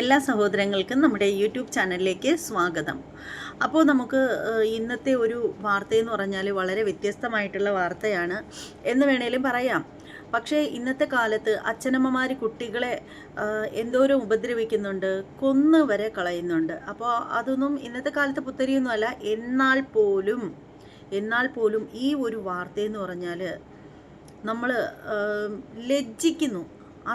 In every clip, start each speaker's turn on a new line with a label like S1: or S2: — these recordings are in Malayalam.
S1: എല്ലാ സഹോദരങ്ങൾക്കും നമ്മുടെ യൂട്യൂബ് ചാനലിലേക്ക് സ്വാഗതം. അപ്പോൾ നമുക്ക് ഇന്നത്തെ ഒരു വാർത്തയെന്ന് പറഞ്ഞാൽ വളരെ വ്യത്യസ്തമായിട്ടുള്ള വാർത്തയാണ്. എന്ന് വേണേലും പറയാം. പക്ഷേ ഇന്നത്തെ കാലത്ത് അച്ഛനമ്മമാർ കുട്ടികളെ എന്തോരം ഉപദ്രവിക്കുന്നുണ്ട് കൊന്ന് വരെ കളയുന്നുണ്ട്. അപ്പോൾ അതൊന്നും ഇന്നത്തെ കാലത്ത് പുത്തരിയൊന്നുമല്ല. എന്നാൽ പോലും എന്നാൽ പോലും ഈ ഒരു വാർത്തയെന്ന് പറഞ്ഞാൽ നമ്മൾ ലജ്ജിക്കുന്നു.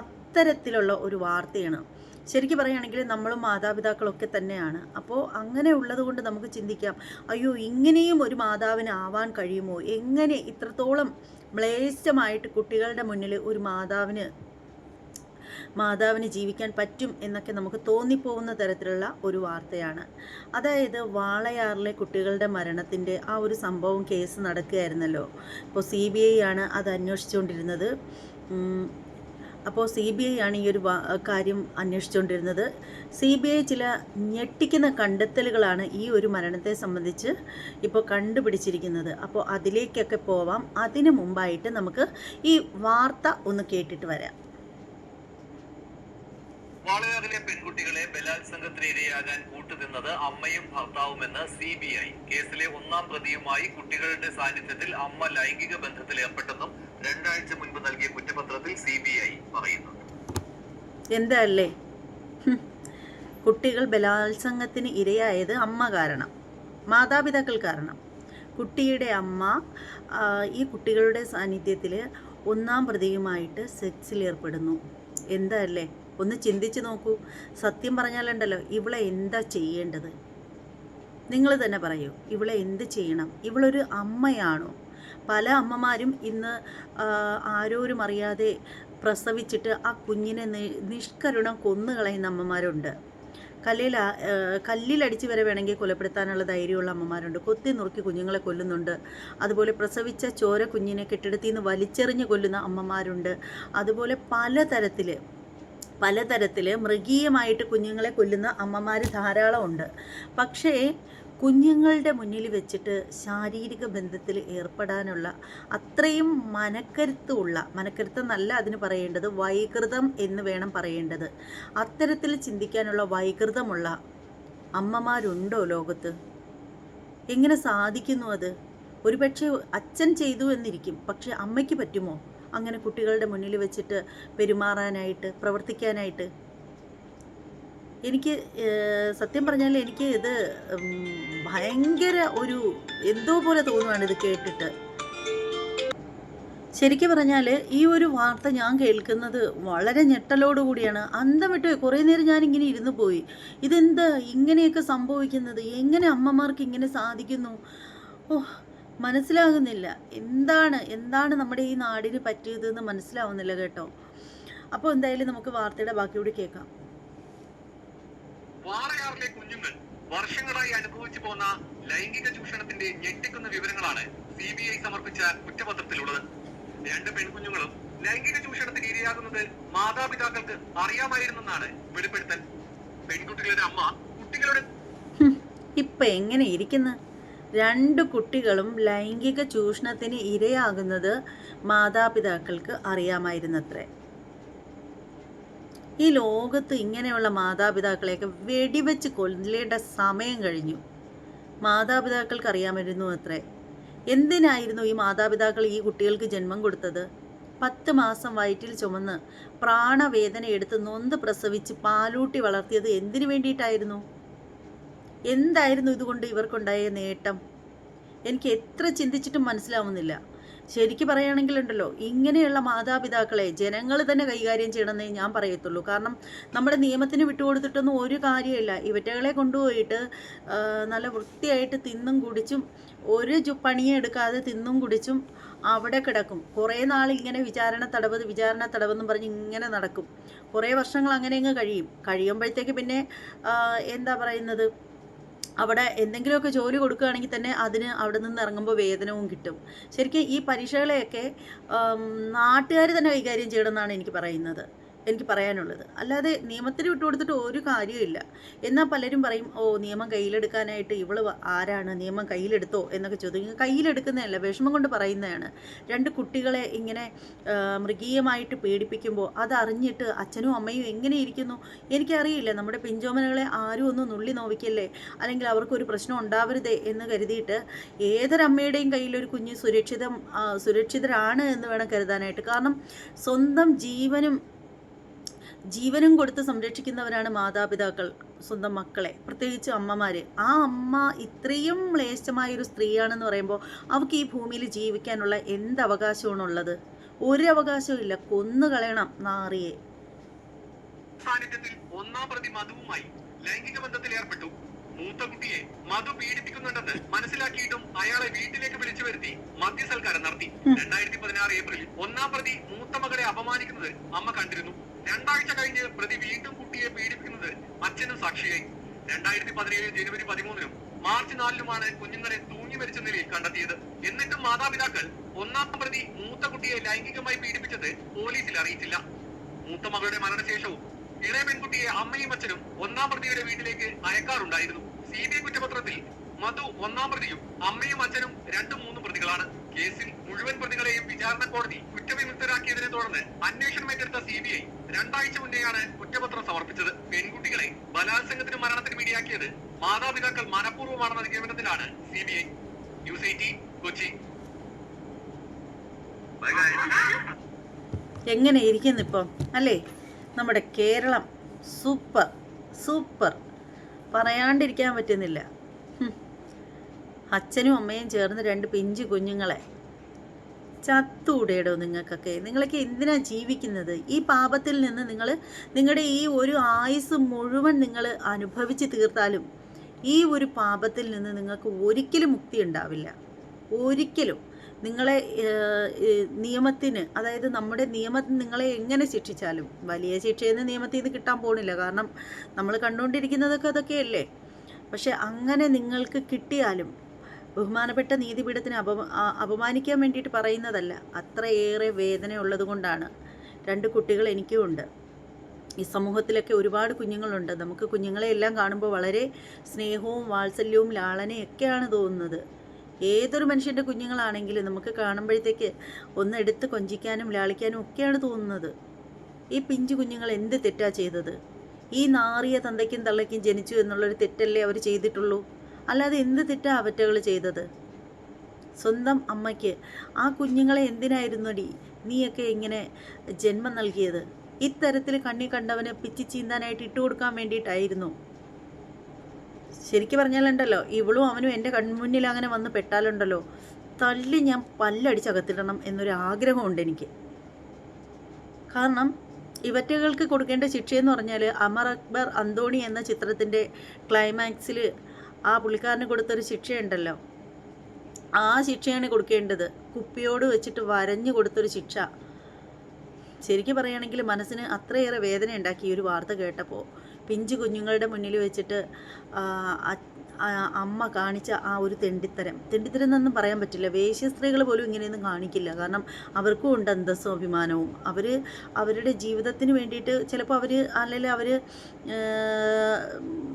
S1: അത്തരത്തിലുള്ള ഒരു വാർത്തയാണ്. ശരിക്കും പറയുകയാണെങ്കിൽ നമ്മളും മാതാപിതാക്കളൊക്കെ തന്നെയാണ്. അപ്പോൾ അങ്ങനെ ഉള്ളതുകൊണ്ട് നമുക്ക് ചിന്തിക്കാം അയ്യോ ഇങ്ങനെയും ഒരു മാതാവിന് ആവാൻ കഴിയുമോ? എങ്ങനെ ഇത്രത്തോളം മ്ലേച്ഛമായിട്ട് കുട്ടികളുടെ മുന്നിൽ ഒരു മാതാവിന് മാതാവിന് ജീവിക്കാൻ പറ്റും എന്നൊക്കെ നമുക്ക് തോന്നിപ്പോകുന്ന തരത്തിലുള്ള ഒരു വാർത്തയാണ്. അതായത് വാളയാറിലെ കുട്ടികളുടെ മരണത്തിന്റെ ആ ഒരു സംഭവം കേസ് നടക്കുകയായിരുന്നല്ലോ. ഇപ്പോൾ സി ബി ഐ ആണ് അത് അന്വേഷിച്ചുകൊണ്ടിരുന്നത്. അപ്പോൾ സി ബി ഐ ആണ് ഈ ഒരു കാര്യം അന്വേഷിച്ചുകൊണ്ടിരുന്നത്. സി ബി ഐ ചില ഞെട്ടിക്കുന്ന കണ്ടെത്തലുകളാണ് ഈ ഒരു മരണത്തെ സംബന്ധിച്ച് ഇപ്പോൾ കണ്ടുപിടിച്ചിരിക്കുന്നത്. അപ്പോൾ അതിലേക്കൊക്കെ പോവാം. അതിനു മുമ്പായിട്ട് നമുക്ക് ഈ വാർത്ത ഒന്ന് കേട്ടിട്ട് വരാം.
S2: വാളയാറിലെ പെൺകുട്ടികളെ ബലാത്സംഗത്തിന് ഇരയാകാൻ കൂട്ടുനിന്നത് അമ്മയും ഭർത്താവുമെന്ന് സി ബി ഐ. കേസിലെ ഒന്നാം പ്രതിയുമായി കുട്ടികളുടെ സാന്നിധ്യത്തിൽ അമ്മ ലൈംഗിക ബന്ധത്തിൽ ഏർപ്പെട്ടെന്നും രണ്ടാഴ്ച മുൻപ് നൽകിയ കുറ്റപത്രത്തിൽ സി ബി ഐ പറയുന്നു
S1: എന്താ അല്ലേ ഹും. കുട്ടികൾ ബലാത്സംഗത്തിന് ഇരയായത് അമ്മ കാരണം. മാതാപിതാക്കൾ കാരണം. കുട്ടിയുടെ അമ്മ ഈ കുട്ടികളുടെ സാന്നിധ്യത്തിൽ ഒന്നാം പ്രതിയുമായിട്ട് സെക്സിൽ ഏർപ്പെടുന്നു. എന്താ അല്ലേ ഒന്ന് ചിന്തിച്ച് നോക്കൂ. സത്യം പറഞ്ഞാലുണ്ടല്ലോ ഇവളെ എന്താ ചെയ്യേണ്ടത്? നിങ്ങൾ തന്നെ പറയൂ ഇവളെ എന്ത് ചെയ്യണം? ഇവളൊരു അമ്മയാണോ? പല അമ്മമാരും ഇന്ന് ആരോരും അറിയാതെ പ്രസവിച്ചിട്ട് ആ കുഞ്ഞിനെ നിഷ്കരുണം കൊന്നുകളയുന്ന അമ്മമാരുണ്ട്. കല്ലിൽ കല്ലിലടിച്ച് വരെ വേണമെങ്കിൽ കൊലപ്പെടുത്താനുള്ള ധൈര്യമുള്ള അമ്മമാരുണ്ട്. കൊത്തി നുറുക്കി കുഞ്ഞുങ്ങളെ കൊല്ലുന്നുണ്ട്. അതുപോലെ പ്രസവിച്ച ചോര കുഞ്ഞിനെ കെട്ടിടത്തിൽ നിന്ന് വലിച്ചെറിഞ്ഞ് കൊല്ലുന്ന അമ്മമാരുണ്ട്. അതുപോലെ പലതരത്തിൽ പലതരത്തിൽ മൃഗീയമായിട്ട് കുഞ്ഞുങ്ങളെ കൊല്ലുന്ന അമ്മമാർ ധാരാളമുണ്ട്. പക്ഷേ കുഞ്ഞുങ്ങളുടെ മുന്നിൽ വെച്ചിട്ട് ശാരീരിക ബന്ധത്തിൽ ഏർപ്പെടാനുള്ള അത്രയും മനക്കരുത്തുള്ള മനക്കരുത്തെന്നല്ല അതിന് പറയേണ്ടത് വൈകൃതം എന്ന് വേണം പറയേണ്ടത്. അത്തരത്തിൽ ചിന്തിക്കാനുള്ള വൈകൃതമുള്ള അമ്മമാരുണ്ടോ ലോകത്ത്? എങ്ങനെ സാധിക്കുന്നു അത്? ഒരുപക്ഷെ അച്ഛൻ ചെയ്തു എന്നിരിക്കും പക്ഷെ അമ്മയ്ക്ക് പറ്റുമോ? അങ്ങനെ കുട്ടികളുടെ മുന്നിൽ വെച്ചിട്ട് പെരുമാറാനായിട്ട് പ്രവർത്തിക്കാനായിട്ട് എനിക്ക് സത്യം പറഞ്ഞാൽ എനിക്ക് ഇത് ഭയങ്കര ഒരു എന്തോ പോലെ തോന്നുവാണ് ഇത് കേട്ടിട്ട്. ശരിക്കും പറഞ്ഞാൽ ഈ ഒരു വാർത്ത ഞാൻ കേൾക്കുന്നത് വളരെ ഞെട്ടലോടുകൂടിയാണ് അന്തം വിട്ട് കുറേ നേരം ഞാനിങ്ങനെ ഇരുന്നു പോയി. ഇതെന്താ ഇങ്ങനെയൊക്കെ സംഭവിക്കുന്നത്? എങ്ങനെ അമ്മമാർക്ക് ഇങ്ങനെ സാധിക്കുന്നു? ഓ മനസ്സിലാകുന്നില്ല. എന്താണ് എന്താണ് നമ്മുടെ ഈ നാടിന് പറ്റിയതെന്ന് മനസ്സിലാവുന്നില്ല കേട്ടോ. അപ്പോൾ എന്തായാലും നമുക്ക് വാർത്തയുടെ ബാക്കിയോട് കേൾക്കാം.
S2: വാളയാറിലെ കുഞ്ഞുങ്ങൾ വർഷങ്ങളായി അനുഭവിച്ചു പോന്ന ലൈംഗിക ചൂഷണത്തിന്റെ ഞെട്ടിക്കുന്ന വിവരങ്ങളാണ് സി ബി ഐ സമർപ്പിച്ച കുറ്റപത്രത്തിലുള്ളത്. രണ്ട് പെൺകുഞ്ഞുങ്ങളും ലൈംഗിക ചൂഷണത്തിന് ഇരയാകുന്നത് മാതാപിതാക്കൾക്ക് അറിയാമായിരുന്നെന്നാണ് വെളിപ്പെടുത്തൽ. പെൺകുട്ടികളുടെ അമ്മ കുട്ടികളുടെ
S1: ഇപ്പൊ എങ്ങനെ ഇരിക്കുന്നു? രണ്ട് കുട്ടികളും ലൈംഗിക ചൂഷണത്തിന് ഇരയാകുന്നത് മാതാപിതാക്കൾക്ക് അറിയാമായിരുന്നത്രേ. ഈ ലോകത്ത് ഇങ്ങനെയുള്ള മാതാപിതാക്കളെയൊക്കെ വെടിവെച്ച് കൊല്ലേണ്ട സമയം കഴിഞ്ഞു. മാതാപിതാക്കൾക്ക് അറിയാമായിരുന്നു അത്രേ. എന്തിനായിരുന്നു ഈ മാതാപിതാക്കൾ ഈ കുട്ടികൾക്ക് ജന്മം കൊടുത്തത്? പത്ത് മാസം വയറ്റിൽ ചുമന്ന് പ്രാണവേദന എടുത്ത് നൊന്ത് പ്രസവിച്ച് പാലൂട്ടി വളർത്തിയത് എന്തിനു വേണ്ടിയിട്ടായിരുന്നു? എന്തായിരുന്നു ഇതുകൊണ്ട് ഇവർക്കുണ്ടായ നേട്ടം? എനിക്ക് എത്ര ചിന്തിച്ചിട്ടും മനസ്സിലാവുന്നില്ല. ശരിക്കും പറയുകയാണെങ്കിലുണ്ടല്ലോ ഇങ്ങനെയുള്ള മാതാപിതാക്കളെ ജനങ്ങൾ തന്നെ കൈകാര്യം ചെയ്യണമെന്നേ ഞാൻ പറയത്തുള്ളൂ. കാരണം നമ്മുടെ നിയമത്തിന് വിട്ടുകൊടുത്തിട്ടൊന്നും ഒരു കാര്യമില്ല ഇവറ്റകളെ കൊണ്ടുപോയിട്ട് നല്ല വൃത്തിയായിട്ട് തിന്നും കുടിച്ചും ഒരു പണിയെടുക്കാതെ തിന്നും കുടിച്ചും അവിടെ കിടക്കും. കുറേ നാൾ ഇങ്ങനെ വിചാരണ തടവ് വിചാരണ തടവെന്നും പറഞ്ഞ് ഇങ്ങനെ നടക്കും. കുറേ വർഷങ്ങൾ അങ്ങനെ അങ്ങ് കഴിയും. കഴിയുമ്പോഴത്തേക്ക് പിന്നെ എന്താ പറയുന്നത്? അവിടെ എന്തെങ്കിലുമൊക്കെ ജോലി കൊടുക്കുകയാണെങ്കിൽ തന്നെ അതിന് അവിടെ നിന്ന് ഇറങ്ങുമ്പോൾ വേതനവും കിട്ടും. ശരിക്കും ഈ പരീക്ഷകളെയൊക്കെ നാട്ടുകാർ തന്നെ കൈകാര്യം ചെയ്യണമെന്നാണ് എനിക്ക് പറയുന്നത്. എനിക്ക് പറയാനുള്ളത്. അല്ലാതെ നിയമത്തിന് വിട്ടുകൊടുത്തിട്ട് ഒരു കാര്യമില്ല എന്നാൽ പലരും പറയും ഓ നിയമം കയ്യിലെടുക്കാനായിട്ട് ഇവൾ ആരാണ്? നിയമം കയ്യിലെടുത്തോ? എന്നൊക്കെ ചോദിക്കും. കയ്യിലെടുക്കുന്നതല്ല വിഷമം കൊണ്ട് പറയുന്നതാണ്. രണ്ട് കുട്ടികളെ ഇങ്ങനെ മൃഗീയമായിട്ട് പീഡിപ്പിക്കുമ്പോൾ അതറിഞ്ഞിട്ട് അച്ഛനും അമ്മയും എങ്ങനെ ഇരിക്കുന്നു എനിക്കറിയില്ല. നമ്മുടെ പിഞ്ചോമനകളെ ആരും ഒന്ന് നുള്ളി നോവിക്കല്ലേ? അല്ലെങ്കിൽ അവർക്കൊരു പ്രശ്നം ഉണ്ടാവരുതേ എന്ന് കരുതിയിട്ട് ഏതൊരമ്മയുടെയും കയ്യിലൊരു കുഞ്ഞ് സുരക്ഷിതം സുരക്ഷിതരാണ് എന്ന് വേണം കരുതാനായിട്ട്. കാരണം സ്വന്തം ജീവനും ജീവനും കൊടുത്ത് സംരക്ഷിക്കുന്നവരാണ് മാതാപിതാക്കൾ സ്വന്തം മക്കളെ. പ്രത്യേകിച്ച് അമ്മമാർ ആ അമ്മ ഇത്രയും ഒരു സ്ത്രീയാണെന്ന് പറയുമ്പോൾ അവർക്ക് ഈ ഭൂമിയിൽ ജീവിക്കാനുള്ള എന്ത് അവകാശമാണുള്ളത്? ഒരു അവകാശവും ഇല്ല. കൊന്നു കളയണം നാറിയെ.
S2: സാന്നിധ്യത്തിൽ ഒന്നാം പ്രതി മധുവുമായി ലൈംഗിക ബന്ധത്തിൽ ഏർപ്പെട്ടു. മൂത്ത കുട്ടിയെ മധു പീഡിപ്പിക്കുന്നുണ്ടെന്ന് മനസ്സിലാക്കിയിട്ടും അയാളെ വീട്ടിലേക്ക് വിളിച്ചു വരുത്തി മദ്യസൽക്കാരം നടത്തി. രണ്ടായിരത്തി പതിനാറ് ഏപ്രിലിൽ ഒന്നാം പ്രതി മൂത്ത മകളെ അപമാനിക്കുന്നത് അമ്മ കണ്ടിരുന്നു. രണ്ടാഴ്ച കഴിഞ്ഞ് പ്രതി വീണ്ടും കുട്ടിയെ പീഡിപ്പിക്കുന്നത് അച്ഛനും സാക്ഷിയായി. രണ്ടായിരത്തി പതിനേഴ് ജനുവരി പതിമൂന്നിനും മാർച്ച് നാലിനുമാണ് കുഞ്ഞുങ്ങളെ തൂങ്ങി മരിച്ച നിലയിൽ കണ്ടെത്തിയത്. എന്നിട്ടും മാതാപിതാക്കൾ ഒന്നാം പ്രതി മൂത്ത കുട്ടിയെ ലൈംഗികമായി പീഡിപ്പിച്ചത് പോലീസിൽ അറിയിച്ചില്ല. മൂത്ത മകളുടെ മരണശേഷവും ഇളയ പെൺകുട്ടിയെ അമ്മയും അച്ഛനും ഒന്നാം പ്രതിയുടെ വീട്ടിലേക്ക് അയക്കാറുണ്ടായിരുന്നു. സി ബി ഐ കുറ്റപത്രത്തിൽ മധു ഒന്നാം പ്രതിയും അമ്മയും അച്ഛനും രണ്ടും മൂന്നും പ്രതികളാണ്. കേസിൽ മുഴുവൻ പ്രതികളെയും വിചാരണ കോടതി കുറ്റവിമുക്തരാക്കിയതിനെ തുടർന്ന് അന്വേഷണം ഏറ്റെടുത്ത സി ബി ഐ രണ്ടാഴ്ച മുന്നേയാണ് കുറ്റപത്രം സമർപ്പിച്ചത്. പെൺകുട്ടികളെ ബലാത്സംഗത്തിനും മരണത്തിനും ഇടയാക്കിയത് മാതാപിതാക്കൾ മനഃപൂർവമാണെന്ന നിഗമനത്തിലാണ് C B I news T Kochi.
S1: എങ്ങനെ ഇരിക്കുന്നിപ്പം അല്ലേ? നമ്മുടെ കേരളം സൂപ്പർ സൂപ്പർ. പറയാണ്ടിരിക്കാൻ പറ്റുന്നില്ല. അച്ഛനും അമ്മയും ചേർന്ന് രണ്ട് പിഞ്ചു കുഞ്ഞുങ്ങളെ. ചത്തൂടേടോ നിങ്ങൾക്കൊക്കെ. നിങ്ങളൊക്കെ എന്തിനാ ജീവിക്കുന്നത്? ഈ പാപത്തിൽ നിന്ന് നിങ്ങൾ നിങ്ങളുടെ ഈ ഒരു ആയുസ് മുഴുവൻ നിങ്ങൾ അനുഭവിച്ച് തീർത്താലും ഈ ഒരു പാപത്തിൽ നിന്ന് നിങ്ങൾക്ക് ഒരിക്കലും മുക്തി ഉണ്ടാവില്ല. ഒരിക്കലും. നിങ്ങളെ നിയമത്തിന് അതായത് നമ്മുടെ നിയമത്തിന് നിങ്ങളെ എങ്ങനെ ശിക്ഷിച്ചാലും വലിയ ശിക്ഷയെന്ന് നിയമത്തിൽ നിന്ന് കിട്ടാൻ പോകുന്നില്ല കാരണം നമ്മൾ കണ്ടുകൊണ്ടിരിക്കുന്നതൊക്കെ അതൊക്കെയല്ലേ? പക്ഷെ അങ്ങനെ നിങ്ങൾക്ക് കിട്ടിയാലും ബഹുമാനപ്പെട്ട നീതിപീഠത്തിന് അപ അപമാനിക്കാൻ വേണ്ടിയിട്ട് പറയുന്നതല്ല. അത്രയേറെ വേദന ഉള്ളത് കൊണ്ടാണ്. രണ്ട് കുട്ടികൾ എനിക്കും ഉണ്ട് ഈ സമൂഹത്തിലൊക്കെ ഒരുപാട് കുഞ്ഞുങ്ങളുണ്ട്. നമുക്ക് കുഞ്ഞുങ്ങളെ എല്ലാം കാണുമ്പോൾ വളരെ സ്നേഹവും വാത്സല്യവും ലാളനയൊക്കെയാണ് തോന്നുന്നത്. ഏതൊരു മനുഷ്യന്റെ കുഞ്ഞുങ്ങളാണെങ്കിലും നമുക്ക് കാണുമ്പോഴത്തേക്ക് ഒന്ന് എടുത്ത് കൊഞ്ചിക്കാനും ലാളിക്കാനും ഒക്കെയാണ് തോന്നുന്നത്. ഈ പിഞ്ചു കുഞ്ഞുങ്ങൾ എന്ത് തെറ്റാ ചെയ്തത്? ഈ നാറിയ തന്തയ്ക്കും തള്ളയ്ക്കും ജനിച്ചു എന്നുള്ളൊരു തെറ്റല്ലേ അവർ ചെയ്തിട്ടുള്ളൂ? അല്ലാതെ എന്ത് തെറ്റാ അവറ്റകൾ ചെയ്തത്? സ്വന്തം അമ്മയ്ക്ക്. ആ കുഞ്ഞുങ്ങളെ എന്തിനായിരുന്നടി നീയൊക്കെ ഇങ്ങനെ ജന്മം നൽകിയത്? ഇത്തരത്തിൽ കണ്ണി കണ്ടവന് പിച്ചി ചീന്താനായിട്ട് ഇട്ടുകൊടുക്കാൻ വേണ്ടിയിട്ടായിരുന്നു. ശരിക്കും പറഞ്ഞാലുണ്ടല്ലോ ഇവളും അവനും എന്റെ കൺമുന്നിൽ അങ്ങനെ വന്ന് പെട്ടാലുണ്ടല്ലോ. തല്ലി ഞാൻ പല്ലടിച്ചകത്തിടണം എന്നൊരു ആഗ്രഹമുണ്ട് എനിക്ക്. കാരണം ഇവറ്റകൾക്ക് കൊടുക്കേണ്ട ശിക്ഷയെന്ന് പറഞ്ഞാൽ അമർ അക്ബർ അന്തോണി എന്ന ചിത്രത്തിന്റെ ക്ലൈമാക്സിൽ ആ പുള്ളിക്കാരന് കൊടുത്തൊരു ശിക്ഷയുണ്ടല്ലോ. ആ ശിക്ഷയാണ് കൊടുക്കേണ്ടത്. കുപ്പിയോട് വെച്ചിട്ട് വരഞ്ഞു കൊടുത്തൊരു ശിക്ഷ. ശരിക്കും പറയുകയാണെങ്കിൽ മനസ്സിന് അത്രയേറെ വേദന ഉണ്ടാക്കി ഈ ഒരു വാർത്ത കേട്ടപ്പോൾ. പിഞ്ചു കുഞ്ഞുങ്ങളുടെ മുന്നിൽ വെച്ചിട്ട് അമ്മ കാണിച്ച ആ ഒരു തെണ്ടിത്തരം. തെണ്ടിത്തരം എന്നൊന്നും പറയാൻ പറ്റില്ല. വേശ്യ സ്ത്രീകൾ പോലും ഇങ്ങനെയൊന്നും കാണിക്കില്ല. കാരണം അവർക്കും ഉണ്ട് അന്തസ്സും അഭിമാനവും അവർ അവരുടെ ജീവിതത്തിന് വേണ്ടിയിട്ട് ചിലപ്പോൾ അവർ അല്ലെങ്കിൽ അവർ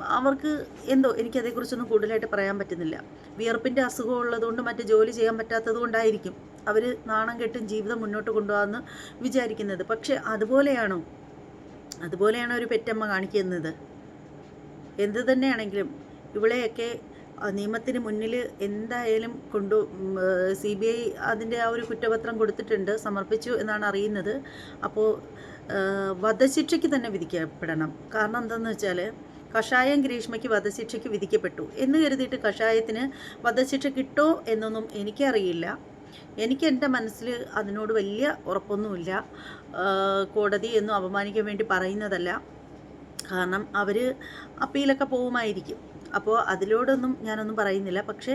S1: അവർക്ക് എന്തോ എനിക്കതേക്കുറിച്ചൊന്നും കൂടുതലായിട്ട് പറയാൻ പറ്റുന്നില്ല. വിയർപ്പിന്റെ അസുഖം ഉള്ളതുകൊണ്ട് മറ്റ് ജോലി ചെയ്യാൻ പറ്റാത്തത് കൊണ്ടായിരിക്കും അവർ നാണം കെട്ടും ജീവിതം മുന്നോട്ട് കൊണ്ടുപോകാമെന്ന് വിചാരിക്കുന്നത്. പക്ഷേ അതുപോലെയാണോ? അതുപോലെയാണ് ഒരു പെറ്റമ്മ കാണിക്കുന്നത്? എന്ത് തന്നെയാണെങ്കിലും ഇവളെയൊക്കെ ആ, നിയമത്തിന് മുന്നിൽ എന്തായാലും കൊണ്ടു സി ബി ഐ അതിന്റെ ആ ഒരു കുറ്റപത്രം കൊടുത്തിട്ടുണ്ട് സമർപ്പിച്ചു എന്നാണ് അറിയുന്നത്. അപ്പോൾ വധശിക്ഷയ്ക്ക് തന്നെ വിധിക്കപ്പെടണം. കാരണം എന്താണെന്ന് വെച്ചാൽ കഷായം ഗ്രീഷ്മയ്ക്ക് വധശിക്ഷയ്ക്ക് വിധിക്കപ്പെട്ടു. എന്ന് കരുതിയിട്ട് കഷായത്തിന് വധശിക്ഷ കിട്ടോ എന്നൊന്നും എനിക്കറിയില്ല. എനിക്ക് എന്റെ മനസ്സിൽ അതിനോട് വലിയ ഉറപ്പൊന്നുമില്ല. കോടതി എന്നും അപമാനിക്കാൻ വേണ്ടി പറയുന്നതല്ല. കാരണം അവർ അപ്പീലൊക്കെ പോവുമായിരിക്കും അപ്പോൾ അതിലോടൊന്നും ഞാനൊന്നും പറയുന്നില്ല. പക്ഷേ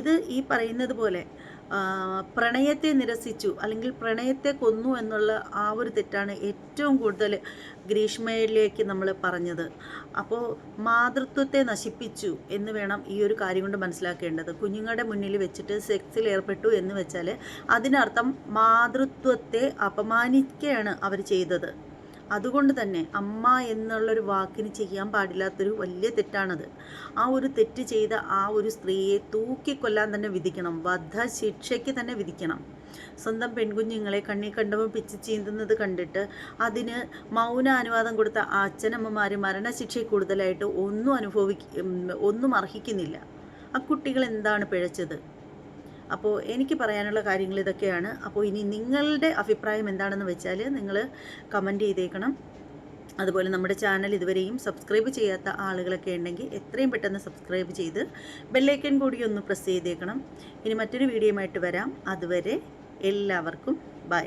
S1: ഇത് ഈ പറയുന്നത് പോലെ പ്രണയത്തെ നിരസിച്ചു അല്ലെങ്കിൽ പ്രണയത്തെ കൊന്നു എന്നുള്ള ആ ഒരു തെറ്റാണ് ഏറ്റവും കൂടുതൽ ഗ്രീഷ്മയിലേക്ക് നമ്മൾ പറഞ്ഞത്. അപ്പോൾ മാതൃത്വത്തെ നശിപ്പിച്ചു എന്ന് വേണം ഈ ഒരു കാര്യം കൊണ്ട് മനസ്സിലാക്കേണ്ടത്. കുഞ്ഞുങ്ങളുടെ മുന്നിൽ വെച്ചിട്ട് സെക്സിൽ ഏർപ്പെട്ടു എന്ന് വെച്ചാൽ അതിനർത്ഥം മാതൃത്വത്തെ അപമാനിക്കുകയാണ് അവർ ചെയ്തത്. അതുകൊണ്ട് തന്നെ അമ്മ എന്നുള്ളൊരു വാക്കിന് ചെയ്യാൻ പാടില്ലാത്തൊരു വലിയ തെറ്റാണത്. ആ ഒരു തെറ്റ് ചെയ്ത ആ ഒരു സ്ത്രീയെ തൂക്കിക്കൊല്ലാൻ തന്നെ വിധിക്കണം. വധശിക്ഷയ്ക്ക് തന്നെ വിധിക്കണം. സ്വന്തം പെൺകുഞ്ഞുങ്ങളെ കണ്ണി കണ്ടപ്പോൾ പിച്ച് ചീന്തുന്നത് കണ്ടിട്ട് അതിന് മൗന അനുവാദം കൊടുത്ത അച്ഛനമ്മമാർ മരണശിക്ഷ കൂടുതലായിട്ട് ഒന്നും അനുഭവിക്ക ഒന്നും അർഹിക്കുന്നില്ല. ആ കുട്ടികൾ എന്താണ് പിഴച്ചത്? അപ്പോൾ എനിക്ക് പറയാനുള്ള കാര്യങ്ങൾ ഇതൊക്കെയാണ്. അപ്പോൾ ഇനി നിങ്ങളുടെ അഭിപ്രായം എന്താണെന്ന് വെച്ചാൽ നിങ്ങൾ കമന്റ് ചെയ്തേക്കണം. അതുപോലെ നമ്മുടെ ചാനൽ ഇതുവരെയും സബ്സ്ക്രൈബ് ചെയ്യാത്ത ആളുകളൊക്കെ ഉണ്ടെങ്കിൽ എത്രയും പെട്ടെന്ന് സബ്സ്ക്രൈബ് ചെയ്ത് ബെല്ലൈക്കൻ കൂടി ഒന്ന് പ്രസ് ചെയ്തേക്കണം. ഇനി മറ്റൊരു വീഡിയോയുമായിട്ട് വരാം. അതുവരെ എല്ലാവർക്കും ബൈ